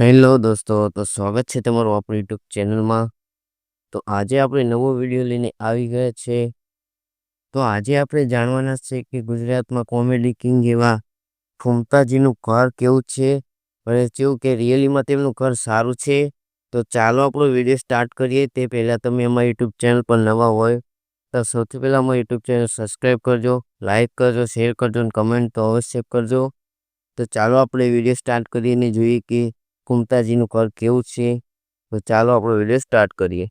Hello દોસ્તો, તો સ્વાગત છે તમારું આપણી યુટ્યુબ ચેનલમાં. તો આજે આપણે નવો વીડિયો લઈને આવી ગયા છે. તો આજે આપણે જાણવાના છે કે ગુજરાતમાં કોમેડી કિંગ એવા ફૂમતાજીનું ઘર કેવું છે અને જેવું કે રિયલીમાં તેમનું ઘર સારું છે. તો ચાલો આપણો વીડિયો સ્ટાર્ટ કરીએ. તે પહેલાં તમે અમારી યુટ્યુબ ચેનલ પર નવા હોય, તો સૌથી પહેલાં અમારી યુટ્યુબ ચેનલ સબસ્ક્રાઈબ કરજો લાઇક કરજો, શેર કરજો અને કમેન્ટ તો અવશ્ય કરજો. તો ચાલો આપણે વીડિયો સ્ટાર્ટ કરીને જોઈએ કે કુમતાજીનું ઘર કેવું છે? તો ચાલો આપણો વીડિયો સ્ટાર્ટ કરીએ.